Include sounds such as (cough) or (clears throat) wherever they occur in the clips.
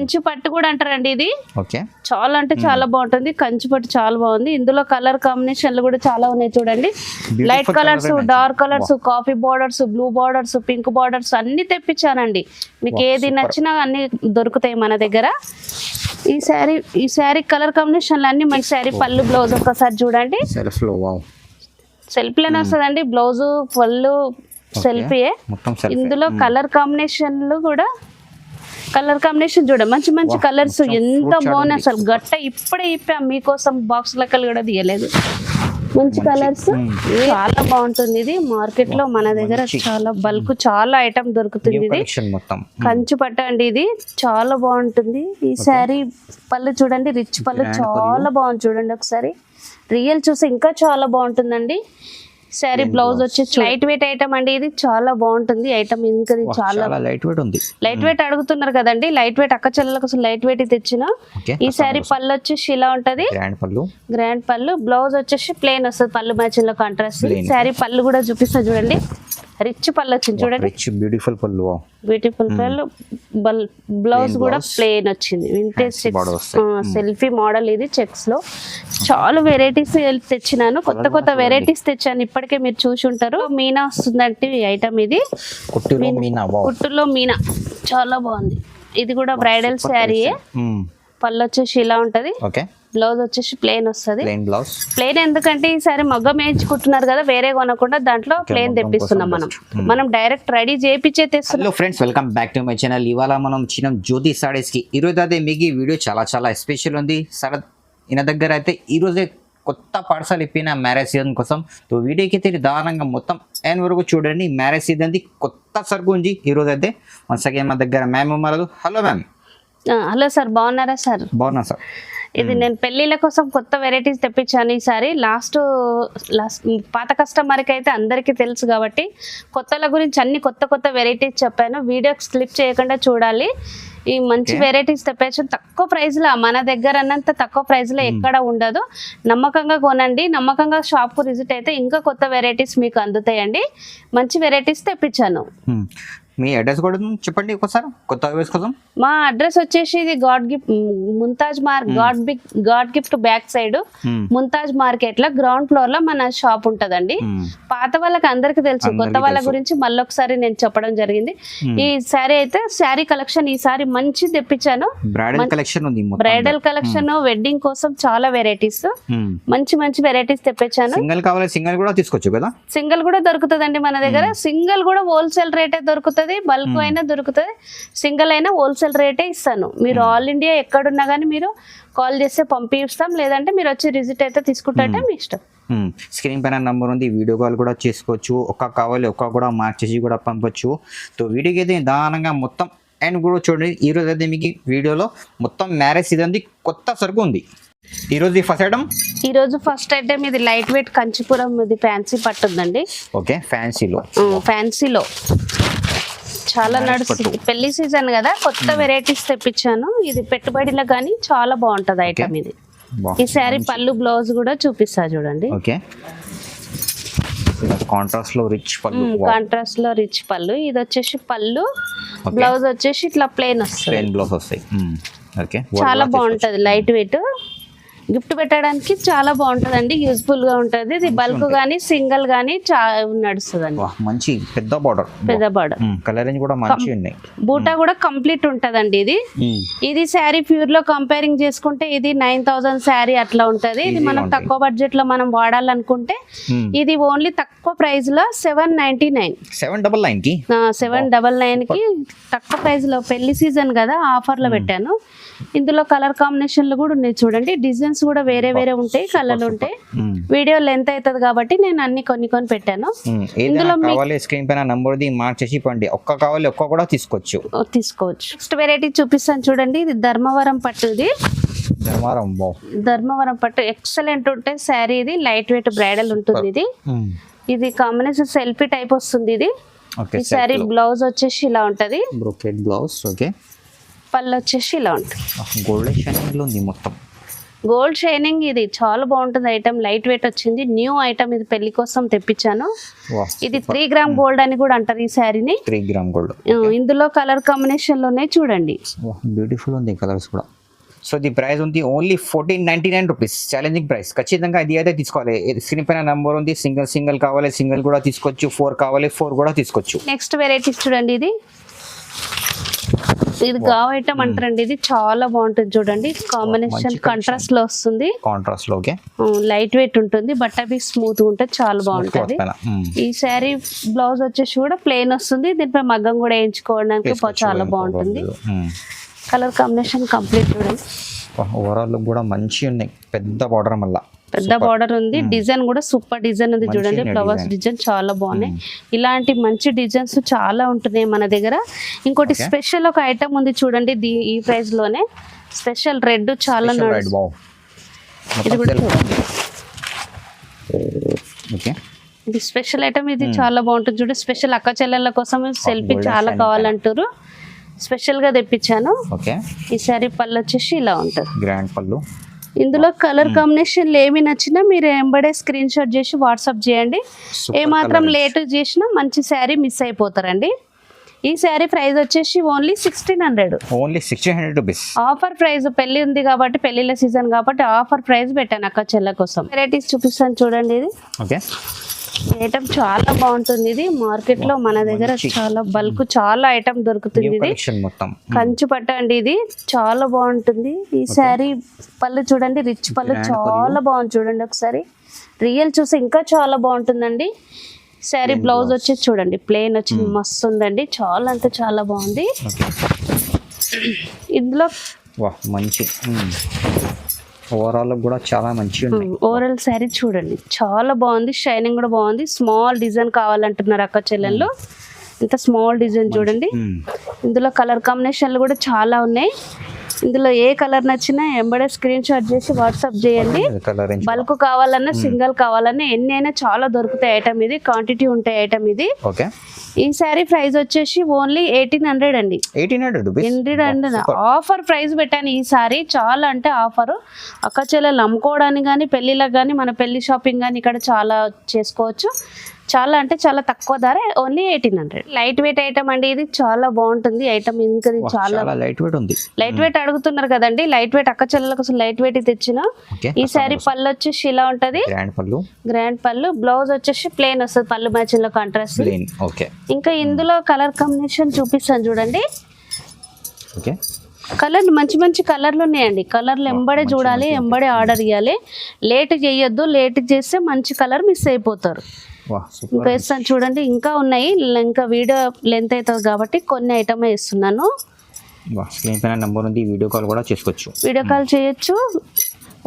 కంచి పట్టు కూడా అంటారండి ఇది. చాలా అంటే చాలా బాగుంటుంది. కంచి పట్టు చాలా బాగుంది. ఇందులో కలర్ కాంబినేషన్లు కూడా చాలా ఉన్నాయి చూడండి. Light colours dark colours coffee borders blue borders pink borders అన్ని తెప్పించానండి. మీకు ఏది నచ్చినా అన్ని దొరుకుతాయి మన దగ్గర. ఈ శారీ ఈ శారీ కలర్ కాంబినేషన్లు అన్ని మన శారీ. పళ్ళు బ్లౌజ్ ఒక్కసారి చూడండి. సెల్ఫ్ వస్తుందండి బ్లౌజ్ పళ్ళు సెల్ఫీయే. ఇందులో కలర్ కాంబినేషన్లు కూడా కలర్ కాంబినేషన్ చూడ మంచి మంచి కలర్స్ ఎంత బాగున్నాయి. అసలు. గట్ట ఇప్పుడే ఇప్పాం మీకోసం బాక్స్ లెక్కలు కూడా తీయలేదు. మంచి కలర్స్. చాలా బాగుంటుంది ఇది. మార్కెట్లో మన దగ్గర. చాలా బల్క్ చాలా ఐటమ్ దొరుకుతుంది ఇది. కంచు పట్ట అండి ఇది. చాలా బాగుంటుంది. ఈ శారీ పళ్ళు చూడండి రిచ్ పళ్ళు చాలా బాగుంది చూడండి ఒకసారి. రియల్ చూస్తే ఇంకా చాలా బాగుంటుందండి. శారీ బ్లౌజ్ వచ్చేసి లైట్ వెయిట్ ఐటమ్ అండి. ఇది చాలా బాగుంటుంది. ఐటమ్ ఇంకా చాలా లైట్ వెయిట్ ఉంది. లైట్ వెయిట్ అడుగుతున్నారు కదండి. లైట్ వెయిట్ అక్క చెల్లెల కోసం లైట్ వెయిట్ తెచ్చిన ఈ శారీ పళ్ళు వచ్చేసి ఇలా ఉంటది. గ్రాండ్ పళ్ళు. గ్రాండ్ పళ్ళు. బ్లౌజ్ వచ్చేసి ప్లేన్ వస్తుంది. పళ్ళు మ్యాచింగ్లో కాంట్రాస్ట్. శారీ పళ్ళు కూడా చూపిస్తా చూడండి. రిచ్ పళ్ళు వచ్చింది చూడండి. రిచ్ బ్యూటిఫుల్ పళ్ళు బ్యూటిఫుల్ పళ్ళు బల్ బ్లౌజ్ కూడా. ప్లేన్ వచ్చింది. వింటేజ్. సెల్ఫీ మోడల్ ఇది చెక్స్లో. చాలా వెరైటీస్ తెచ్చినాను. కొత్త కొత్త వెరైటీస్ తెచ్చాను. ఇప్పటికే మీరు చూసి ఉంటారు. మీనా వస్తుందంటే ఐటమ్ ఇది. కుట్టిలో మీనా వావ్. కుట్టులో మీనా. చాలా బాగుంది. ఇది కూడా బ్రైడల్ శారీయే పళ్ళు వచ్చేసి ఇలా ఉంటది. ఓకే. బ్లౌజ్ వచ్చేసి ప్లేన్ వస్తుంది. ప్లెయిన్ బ్లౌజ్ ప్లేన్ ఎందుకంటే ఈసారి మగ్గం వేయించుకుంటున్నారు కదా వేరే కొనకుండా దాంట్లో ప్లేన్ తెప్పిస్తున్నాం మనం. మనం డైరెక్ట్ రెడీ చేయించే తెస్తున్నాం. Friends welcome back to my channel ఇవాళ మనం చిన్న జ్యోతి సారీస్కి ఈరోజు అదే మీకు ఈ వీడియో చాలా చాలా స్పెషల్ ఉంది. శరత్ ఈయన దగ్గర అయితే ఈరోజే కొత్త పార్సల్ ఇప్పిన మ్యారేజ్ సీజన్ కోసం. తో వీడియోకి అయితే దారుణంగా మొత్తం ఎండ్ వరకు చూడండి. మ్యారేజ్ సీజన్ కొత్త సరుకు ఉంది. ఈరోజు అయితే వన్స్ అగైన్ మా దగ్గర మ్యామ్ ఉన్నారు. హలో మ్యామ్ హలో సార్ బాగున్నారా సార్? బాగున్నా సార్. ఇది నేను పెళ్ళిళ్ళ కోసం కొత్త వెరైటీస్ తెప్పించాను ఈసారి. లాస్ట్ లాస్ట్ పాత కస్టమర్కి అయితే అందరికీ తెలుసు కాబట్టి కొత్తల గురించి అన్ని కొత్త కొత్త వెరైటీస్ చెప్పాను. వీడియో స్లిప్ చేయకుండా చూడాలి. ఈ మంచి. వెరైటీస్ తెప్పించాను తక్కువ ప్రైస్లో మన దగ్గర అన్నంత తక్కువ ప్రైస్లో ఎక్కడ ఉండదు. నమ్మకంగా కొనండి. నమ్మకంగా షాప్కు విజిట్ అయితే ఇంకా కొత్త వెరైటీస్ మీకు అందుతాయండి. మంచి వెరైటీస్ తెప్పించాను. మీ అడ్రస్ కూడా చెప్పండి ఒకసారి కొత్త వ్యూస్ కోసం. మా అడ్రస్ వచ్చేసి ఇది God Gift Mumtaz mark God big God Gift back side Hmm. Mumtaz మార్కెట్లో గ్రౌండ్ ఫ్లోర్లో మన షాప్ ఉంటదండి. Hmm. పాత వాళ్ళకి అందరికి తెలుసు కొత్త వాళ్ళ. గురించి మళ్ళీ ఒకసారి నేను చెప్పడం జరిగింది. Hmm. ఈ శారీ అయితే శారీ కలెక్షన్ ఈసారి మంచి తెప్పించాను. బ్రైడల్ కలెక్షన్ ఉంది బ్రైడల్ కలెక్షన్ వెడ్డింగ్ కోసం చాలా వెరైటీస్ మంచి మంచి వెరైటీస్ తెప్పించాను. సింగిల్ కావాలి సింగిల్ కూడా తీసుకోవచ్చు కదా? సింగిల్ కూడా దొరుకుతుందండి మన దగ్గర. సింగిల్ కూడా హోల్సేల్ రేటే దొరుకుతుంది. బల్క్ అయినా దొరుకుతుంది. సింగిల్ అయినా హోల్సేల్ రేటే ఇస్తాను. మీరు ఆల్ ఇండియా ఎక్కడున్నా కానీ మీరు కాల్ చేస్తే పంపిస్తాం. లేదంటే మీరు వచ్చి విజిట్ అయితే తీసుకుంటే మీ ఇష్టం. స్క్రీన్ పైన నంబర్ ఉంది. వీడియో కాల్ కూడా చేసుకోవచ్చు. ఒక్క కావాలి ఒక్క కూడా మార్క్ చేసి కూడా పంపొచ్చు. సో వీడియోకి అయితే దానంగా మొత్తం అండ్ కూడా చూడండి. ఈ రోజు అయితే మీకు వీడియోలో మొత్తం మ్యారేజ్ ఇదంది కొత్త సరుకు ఉంది. ఈరోజు ఈ ఫస్ట్ ఐటమ్ ఈ రోజు ఫస్ట్ ఐటమ్ ఇది లైట్ వెయిట్ కంచిపురం ఇది ఫ్యాన్సీ పట్టుందండి. ఓకే ఫ్యాన్సీలో ఫ్యాన్సీలో చాలా నడుస్తుంది. పెళ్ళి సీజన్ కదా కొత్త వెరైటీస్ తెప్పించాను. ఇది పెట్టుబడిలో కానీ చాలా బాగుంటది ఐటమ్ ఇది. ఈ శారీ పళ్ళు బ్లౌజ్ కూడా చూపిస్తా చూడండి. ఓకే కాంట్రాస్ట్లో రిచ్ పళ్ళు. కాంట్రాస్ట్లో రిచ్ పళ్ళు. ఇది వచ్చేసి పళ్ళు. బ్లౌజ్ వచ్చేసి ఇట్లా ప్లెయిన్ వస్తుంది. బ్లౌజ్ వస్తాయి. ఓకే చాలా బాగుంటది లైట్ వెయిట్ గిఫ్ట్ పెట్టడానికి చాలా బాగుంటదండి యూజ్ఫుల్గా ఉంటది. ఇది బల్క్ గానీ సింగిల్ గానీ నడుస్తుందండి. మంచి పెద్ద బార్డర్. పెద్ద బార్డర్. కలర్ రేంజ్ కూడా మంచి ఉన్నాయి. బూటా కూడా కంప్లీట్ ఉంటదండి ఇది. ఇది శారీ ప్యూర్లో కంపేరింగ్ చేసుకుంటే ఇది నైన్ థౌసండ్ శారీ అట్లా ఉంటది. ఇది మనం. తక్కువ బడ్జెట్లో మనం వాడాలనుకుంటే. ఇది ఓన్లీ తక్కువ ప్రైస్లో seven ninety nine. Seven double నైన్కి సెవెన్ డబల్ నైన్కి తక్కువ ప్రైస్లో పెళ్ళి సీజన్ కదా ఆఫర్లో పెట్టాను. ఇందులో కలర్ కాంబినేషన్లు కూడా ఉన్నాయి చూడండి డిజైన్స్ కూడా వేరే వేరే ఉంటాయి కలర్లు ఉంటాయి. Hmm. వీడియో లెంత్ అవుతుంది కాబట్టి నేను అన్ని కొన్ని కొన్ని పెట్టాను. Hmm. ఇందులో కావాలి స్క్రీన్ పైన నంబర్ ది మార్క్ చేసి పండి ఒక్క కావాలి ఒక్క కూడా తీసుకోవచ్చు. తీసుకోవచ్చు. నెక్స్ట్ వెరైటీ చూపిస్తాను చూడండి. ఇది ధర్మవరం పట్టుది. ధర్మారం బావ్ ధర్మవరం పట్టు ఎక్సలెంట్ ఉంటే శారీ ఇది. లైట్ వెయిట్ బ్రైడల్ ఉంటుంది ఇది. ఇది కాంబినేషన్ సెల్ఫీ టైప్ వస్తుంది ఇది. ఈ శారీ బ్లౌజ్ వచ్చేసి ఇలా ఉంటది. బ్రోకెట్ బ్లౌజ్ ఓకే పళ్ళు వచ్చేసి ఇలా ఉంటుంది. గోల్డెన్ షైనింగ్లో ఉంది మొత్తం. గోల్డ్ షైనింగ్ ఇది చాలా బాగుంటుంది ఐటమ్. లైట్ వెయిట్ వచ్చింది. న్యూ ఐటమ్ ఇది పెళ్ళి కోసం తెప్పించాను. ఇది త్రీ గ్రామ్ గోల్డ్ అని కూడా అంటారు ఈ శారీని. Three gram gold. ఇందులో కలర్ కాంబినేషన్లోనే చూడండి. బ్యూటిఫుల్ ఉంది కలర్స్ కూడా. సో ది ప్రైస్ ఉంది only fourteen ninety nine rupees. Challenging price ఖచ్చితంగా ఇది అయితే తీసుకోవాలి. స్క్రీన్ పైన నెంబర్ ఉంది. సింగిల్ సింగిల్ కావాలి. సింగిల్ కూడా తీసుకోవచ్చు. ఫోర్ కావాలి. ఫోర్ కూడా తీసుకోవచ్చు. నెక్స్ట్ వెరైటీస్ చూడండి ఇది. ఇది గావ్ ఐటమ్ అంటారండి. ఇది చాలా బాగుంటుంది చూడండి. కాంబినేషన్ కంట్రాస్ట్లో వస్తుంది. కాంట్రాస్ట్లో లైట్ వెయిట్ ఉంటుంది. బట్ట బి స్మూత్ ఉంటుంది చాలా బాగుంటుంది. మ్మ్. ఈ శారీ బ్లౌజ్ వచ్చేసి కూడా ప్లెయిన్ వస్తుంది. దీనిపై మగ్గం కూడా వేయించుకోవడానికి చాలా బాగుంటుంది. కలర్ కాంబినేషన్ కంప్లీట్ చూడండి. ఓవరాల్ కూడా మంచి ఉన్నాయి పెద్ద బార్డర్ మళ్ళా. పెద్ద బార్డర్ ఉంది. డిజైన్ కూడా సూపర్ డిజైన్ ఉంది. చూడండి ఫ్లవర్స్. డిజైన్ చాలా బాగున్నాయి. ఇలాంటి మంచి డిజైన్స్ చాలా ఉంటున్నాయి మన దగ్గర. ఇంకోటి. స్పెషల్ ఒక ఐటమ్ ఉంది చూడండి ఈ ప్రైస్లోనే. స్పెషల్ రెడ్ చాలా. ఇది కూడా. చూడండి. ఇది స్పెషల్ ఐటమ్ ఇది చాలా బాగుంటుంది. చూడు స్పెషల్ అక్క చెల్లెళ్ళ కోసం సెల్ఫీ చాలా కావాలంటారు. స్పెషల్గా తెప్పించాను. ఈ శారీ పళ్ళు వచ్చేసి ఇలా ఉంటుంది. గ్రాండ్ పళ్ళు. ఇందులో కలర్ కాంబినేషన్లు ఏమి నచ్చినా మీరు ఎంబడే స్క్రీన్ షాట్ చేసి వాట్సాప్ చేయండి. Super ఏ మాత్రం colours. లేట్ చేసినా మంచి శారీ మిస్ అయిపోతారండి. ఈ శారీ ప్రైస్ వచ్చేసి only sixteen hundred only sixteen hundred rupees offer price పెళ్ళి ఉంది కాబట్టి పెళ్ళిళ్ళ సీజన్ కాబట్టి ఆఫర్ ప్రైస్ పెట్టాను అక్క చెల్ల కోసం. వెరైటీస్ చూపిస్తాను చూడండి ఇది. ఓకే ఐటమ్ చాలా బాగుంటుంది ఇది. మార్కెట్లో మన దగ్గర. చాలా బల్క్ చాలా ఐటమ్ దొరుకుతుంది ఇది. మొత్తం. కంచు పట్ట అండి ఇది. చాలా బాగుంటుంది. ఈ శారీ పళ్ళు చూడండి రిచ్ పళ్ళు చాలా బాగుంది చూడండి ఒకసారి. రియల్ చూస్తే ఇంకా చాలా బాగుంటుందండి. శారీ బ్లౌజ్. వచ్చి చూడండి ప్లేన్ వచ్చి మస్తు ఉందండి. చాలా అంటే చాలా బాగుంది. (clears throat) ఇందులో మంచి. ఓవరాల్ కూడా చాలా మంచి ఉన్నాయి. ఓవరాల్ శారీ చూడండి. చాలా బాగుంది. షైనింగ్ కూడా బాగుంది. స్మాల్ డిజైన్ కావాలంటున్నారు అక్క చెల్లెళ్ళు. ఇంత స్మాల్ డిజైన్ చూడండి. ఇందులో కలర్ కాంబినేషన్లు కూడా చాలా ఉన్నాయి. ఇందులో ఏ కలర్ నచ్చినా ఎంబడే స్క్రీన్ షాట్ చేసి వాట్సాప్ చేయండి. బల్క్ కావాలన్నా సింగిల్ కావాలన్నా ఎన్ని అయినా చాలా దొరుకుతాయి ఐటమ్ ఇది. క్వాంటిటీ ఉంటాయి ఐటమ్ ఇది. ఈ శారీ ప్రైస్ వచ్చేసి ఓన్లీ ఎయిటీన్ హండ్రెడ్ అండి. Eighteen hundred hundred offer price పెట్టాను ఈ సారీ చాలా అంటే ఆఫర్. అక్క చెల్లెలు అమ్ముకోవడానికి కానీ పెళ్ళిళ్ళకి కానీ మన పెళ్ళి షాపింగ్ కానీ ఇక్కడ చాలా చేసుకోవచ్చు. చాలా అంటే చాలా తక్కువ ధర only eighteen hundred light weight item అండి ఇది చాలా బాగుంటుంది. ఐటమ్ ఇంకా చాలా లైట్ వెయిట్ ఉంది. లైట్ వెయిట్ అడుగుతున్నారు కదండి. లైట్ వెయిట్ అక్క చెల్లెల కోసం లైట్ వెయిట్ తెచ్చిన. ఈ శారీ పళ్ళు వచ్చేసి ఇలా ఉంటది. గ్రాండ్ పళ్ళు. గ్రాండ్ పళ్ళు. బ్లౌజ్ వచ్చేసి ప్లేన్ వస్తుంది పళ్ళు మ్యాచింగ్లో కాంట్రాస్ట్ ఓకే ఇంకా ఇందులో కలర్ కాంబినేషన్ చూపిస్తాను చూడండి. ఓకే కలర్లు మంచి మంచి కలర్లు ఉన్నాయండి. కలర్లు ఎంబడే చూడాలి ఎంబడే ఆర్డర్ ఇవ్వాలి లేట్ చేయొద్దు లేట్ చేస్తే మంచి కలర్ మిస్ అయిపోతారు. ఇంకా ఇస్తాను చూడండి. ఇంకా ఉన్నాయి. ఇంకా వీడియో లెంత్ అవుతుంది కాబట్టి కొన్ని ఐటమ్ ఇస్తున్నాను. వా స్క్రీన్ పైన నెంబర్ ఉంది. వీడియో కాల్ కూడా చేసుకోవచ్చు. వీడియో కాల్ చేయొచ్చు.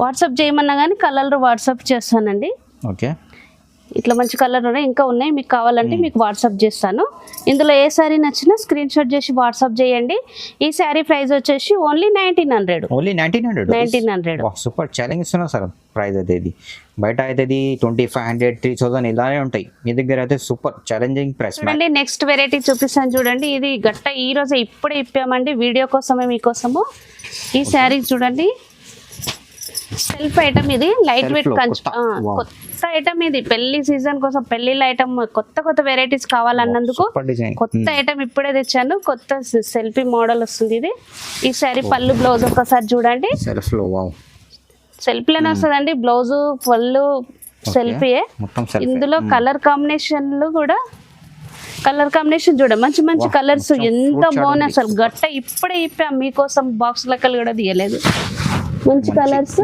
వాట్సాప్ చేయమన్నా కానీ కలర్ వాట్సాప్ చేస్తానండి. ఓకే. ఇట్లా మంచి కలర్ ఉన్నాయి ఇంకా ఉన్నాయి. మీకు కావాలంటే మీకు వాట్సాప్ చేస్తాను. ఇందులో ఏ శారీ నచ్చినా స్క్రీన్ షాట్ చేసి వాట్సాప్ చేయండి. ఈ శారీ ప్రైస్ వచ్చేసి only nineteen hundred only nineteen hundred nineteen hundred super. Challenge ఇస్తున్నా సార్ ప్రైస్ అయితే ఇది బయట అయితే ఇది twenty five hundred three thousand ఇలానే ఉంటాయి. మీ దగ్గర అయితే సూపర్ ఛాలెంజింగ్ ప్రైస్ చూడండి నెక్స్ట్ వెరైటీ చూపిస్తాను చూడండి. ఇది గట్ట ఈ రోజు ఇప్పుడే ఇప్పామండి. వీడియో కోసమే మీకోసము. ఈ శారీ చూడండి. సెల్ఫ్ ఐటమ్ ఇది లైట్ వెయిట్ కంచు కొత్త. కొత్త ఐటమ్ ఇది. పెళ్ళి సీజన్ కోసం పెళ్ళిళ్ళ ఐటమ్ కొత్త కొత్త వెరైటీస్ కావాలన్నందుకు కొత్త ఐటమ్ ఇప్పుడే తెచ్చాను. కొత్త సెల్ఫీ మోడల్ వస్తుంది ఇది. ఈ శారీ పళ్ళు బ్లౌజ్ ఒకసారి చూడండి. సెల్ఫ్లో వావ్ సెల్ఫీలోనే వస్తుందండి. బ్లౌజ్ పళ్ళు సెల్ఫీయే ఇందులో కలర్ కాంబినేషన్లు కూడా కలర్ కాంబినేషన్ చూడ మంచి మంచి కలర్స్ ఎంత బాగున్నాయి. అసలు. గట్ట ఇప్పుడే ఇప్పాం మీకోసం బాక్స్ లెక్కలు కూడా తీయలేదు. మంచి కలర్స్.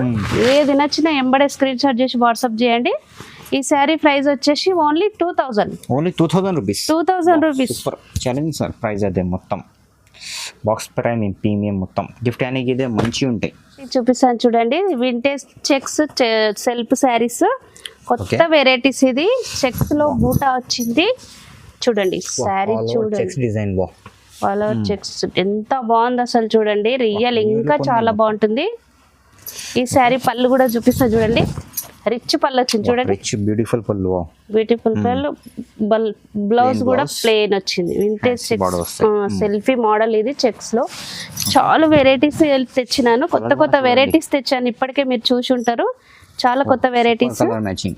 ఏది నచ్చినా ఎంబడే స్క్రీన్ షాట్ చేసి వాట్సాప్ చేయండి. ఈ శారీ ప్రైస్ వచ్చేసి only two thousand. Only two thousand rupees. Two thousand rupees. Super challenge sir price అదే మొత్తం. బాక్స్ ప్రైమ్ ప్రీమియం మొత్తం. గిఫ్ట్ అనేది ఇదే మంచి ఉంటాయి. చూపిస్తాను చూడండి. వింటేజ్ చెక్స్ సెల్ఫ్ శారీస్ కొత్త. వెరైటీస్ ఇది. చెక్స్లో బూటా వచ్చింది. చూడండి శారీ చూడండి. చెక్స్ డిజైన్ బా వాళ్ళ చెక్స్ ఎంత బాగుంది అసలు చూడండి. రియల్ ఇంకా చాలా. బాగుంటుంది. ఈ శారీ పళ్ళు కూడా చూపిస్తా చూడండి. రిచ్ పళ్ళు వచ్చింది చూడండి. రిచ్ బ్యూటిఫుల్ పళ్ళు బ్యూటిఫుల్ పళ్ళు. బల్ బ్లౌజ్ కూడా. ప్లెయిన్ వచ్చింది. వింటేజ్. సెల్ఫీ మోడల్ ఇది చెక్స్లో. చాలా వెరైటీస్ తెచ్చినాను. కొత్త కొత్త వెరైటీస్ తెచ్చాను. ఇప్పటికే మీరు చూసి ఉంటారు. చాలా కొత్త వెరైటీస్ మ్యాచింగ్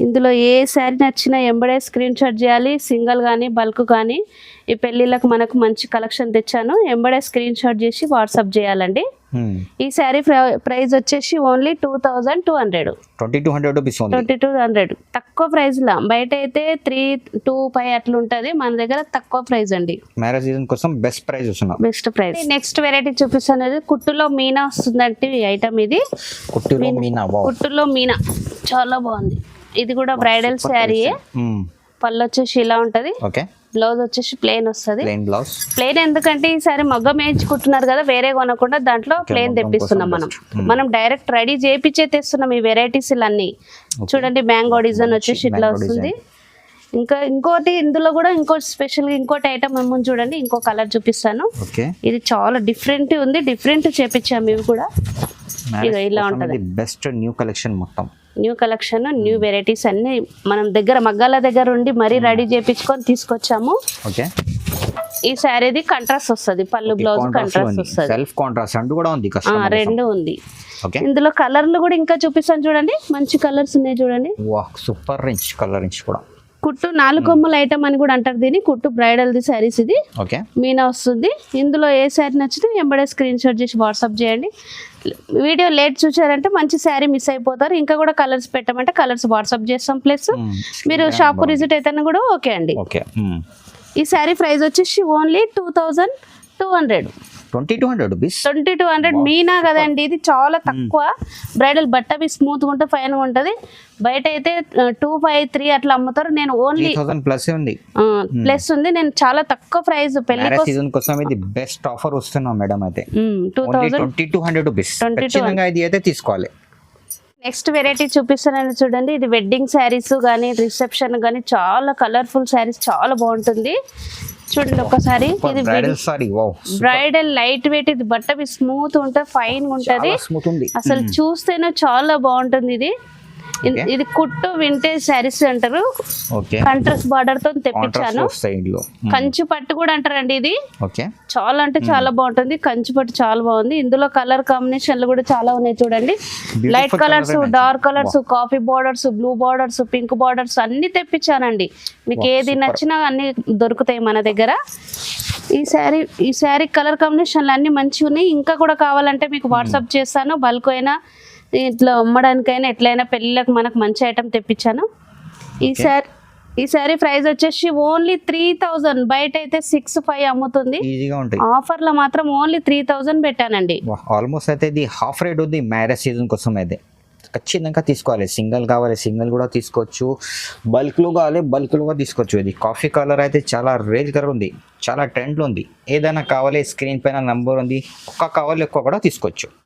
ఇందులో ఏ శారీ నచ్చినా ఎంబడే స్క్రీన్ షాట్ చేయాలి సింగిల్ కానీ బల్క్ కానీ. ఈ పెళ్ళిళ్ళకి మనకు మంచి కలెక్షన్ తెచ్చాను. ఎంబడే స్క్రీన్ షాట్ చేసి వాట్సాప్ చేయాలండి. ఈ శారీ ప్రైస్ వచ్చేసి only two thousand two hundred. Twenty two hundred rupees twenty two hundred. తక్కువ ప్రైస్లో బయట అయితే త్రీ టూ ఫైవ్ అట్లా ఉంటుంది మన దగ్గర తక్కువ ప్రైస్ అండి. మ్యారేజ్ సీజన్ కోసం బెస్ట్ ప్రైస్ వస్తున్నా. బెస్ట్ ప్రైస్ నెక్స్ట్ వెరైటీ చూపిస్తాను కుట్టులో మీనా వస్తుందంటే ఈ ఐటమ్ ఇది. కుట్టిలో మీనా. కుట్టులో మీనా. చాలా బాగుంది. ఇది కూడా బ్రైడల్ శారీయే పళ్ళు వచ్చేసి ఇలా ఉంటది. ఓకే. బ్లౌజ్ వచ్చేసి ప్లేన్ వస్తుంది. ప్లెయిన్ బ్లౌజ్ ప్లేన్ ఎందుకంటే ఈసారి మగ్గం వేయించుకుంటున్నారు కదా వేరే కొనకుండా దాంట్లో ప్లేన్ తెప్పిస్తున్నాం మనం. Hmm. మనం డైరెక్ట్ రెడీ చేయించే తెస్తున్నాం ఈ వెరైటీస్ అన్ని చూడండి మ్యాంగో డిజైన్ వచ్చేసి ఇట్లా వస్తుంది. ఇంకా ఇంకోటి ఇందులో కూడా ఇంకో స్పెషల్ ఇంకోటి ఐటమ్ ఏమో చూడండి ఇంకో కలర్ చూపిస్తాను. ఓకే. ఇది చాలా డిఫరెంట్ ఉంది డిఫరెంట్ చేపించాము ఇవి కూడా. ఇలా ఉంటది. బెస్ట్ న్యూ కలెక్షన్ మొత్తం. న్యూ కలెక్షన్ న్యూ వెరైటీస్ అన్ని మనం దగ్గర మగ్గాల దగ్గర ఉండి మరీ రెడీ చేపించుకొని తీసుకొచ్చాము. ఓకే. ఈ శారీది కంట్రాస్ట్ వస్తుంది పళ్ళు బ్లౌజ్ కంట్రాస్ట్ వస్తుంది. సెల్ఫ్ కాంట్రాస్ట్ అంటూ కూడా ఉంది రెండు ఉంది. ఓకే. ఇందులో కలర్లు కూడా ఇంకా చూపిస్తాను చూడండి. మంచి కలర్స్ ఉన్నాయి చూడండి. సూపర్ రించ్ కలర్ రించ్ కూడా. కుట్టు నాలుగు కొమ్మల ఐటమ్ అని కూడా అంటారు దీన్ని. కుట్టు బ్రైడల్ది శారీస్ ఇది. ఓకే. మీనా వస్తుంది. ఇందులో ఏ శారీ నచ్చితే ఎంబడే స్క్రీన్ షాట్ చేసి వాట్సాప్ చేయండి. వీడియో లేట్ చూసారంటే మంచి శారీ మిస్ అయిపోతారు. ఇంకా కూడా కలర్స్ పెట్టమంటే కలర్స్ వాట్సాప్ చేస్తాం ప్లస్ మీరు షాప్ విజిట్ అయితే కూడా ఓకే అండి. ఓకే. ఈ శారీ ప్రైస్ వచ్చేసి only two thousand two hundred twenty two hundred rupees. Twenty two hundred Meena కదండి ఇది చాలా తక్కువ. బ్రైడల్ బట్ట అవి స్మూత్ ఉంటే ఫైన్ ఉంటుంది. బయట అయితే టూ ఫైవ్ త్రీ అట్లా అమ్ముతారు. నేను ఓన్లీ థౌసండ్ ప్లస్ ఉంది. ప్లస్ ఉంది. నేను చాలా తక్కువ ప్రైస్ పెళ్ళి సీజన్ కోసం ఇది బెస్ట్ ఆఫర్ వస్తున్నాం మేడం అయితే. Two thousand twenty two hundred rupees. 22 ఖచ్చితంగా ఇది అయితే తీసుకోవాలి. నెక్స్ట్ వెరైటీ చూపిస్తానని చూడండి. ఇది వెడ్డింగ్ శారీస్ కానీ రిసెప్షన్ కానీ చాలా కలర్ఫుల్ శారీస్ చాలా బాగుంటుంది. చూడండి ఒకసారి ఇది bridal saree. Wow bridal light weight ఇది బట్ట స్మూత్ ఉంటుంది. ఫైన్ ఉంటది అసలు చూస్తేనే చాలా బాగుంటుంది ఇది. ఇది కుట్టు వింటేజ్ శారీస్ అంటారు. ఓకే కంట్రాస్ట్ బార్డర్తో తెప్పించాను. ఇందులో. కంచి పట్టు కూడా అంటారండి ఇది. చాలా అంటే చాలా బాగుంటుంది. కంచి పట్టు చాలా బాగుంది. ఇందులో కలర్ కాంబినేషన్లు కూడా చాలా ఉన్నాయి చూడండి. Light colours dark colours coffee borders blue borders pink borders అన్ని తెప్పించానండి. మీకు ఏది నచ్చినా అన్ని దొరుకుతాయి మన దగ్గర. ఈ శారీ ఈ శారీ కలర్ కాంబినేషన్లు అన్ని మంచిగా ఉన్నాయి ఇంకా కూడా కావాలంటే మీకు వాట్సాప్ చేస్తాను. బల్క్ అయినా ఇట్లా అమ్మడానికైనా ఎట్లయినా పెళ్ళిళ్ళకి మనకు మంచి ఐటమ్ తెప్పించాను. ఈ శారీ ఈ శారీ ప్రైస్ వచ్చేసి ఓన్లీ త్రీ థౌజండ్ బయట అయితే సిక్స్ ఫైవ్ అమ్ముతుంది. ఉంటాయి. ఆఫర్లో మాత్రం ఓన్లీ త్రీ థౌజండ్ పెట్టానండి. ఆల్మోస్ట్ అయితే ఇది హాఫ్ రేట్ ఉంది మ్యారేజ్ సీజన్ కోసం అయితే. ఖచ్చితంగా తీసుకోవాలి. సింగిల్ కావాలి సింగిల్ కూడా తీసుకోవచ్చు. బల్క్లో కావాలి బల్క్లో కూడా తీసుకోవచ్చు. ఇది కాఫీ కలర్ అయితే చాలా రేర్ కలర్ ఉంది. చాలా ట్రెండ్లో ఉంది. ఏదైనా కావాలి స్క్రీన్ పైన నంబర్ ఉంది. ఒక్క కావాలి ఒక్క కూడా తీసుకోవచ్చు.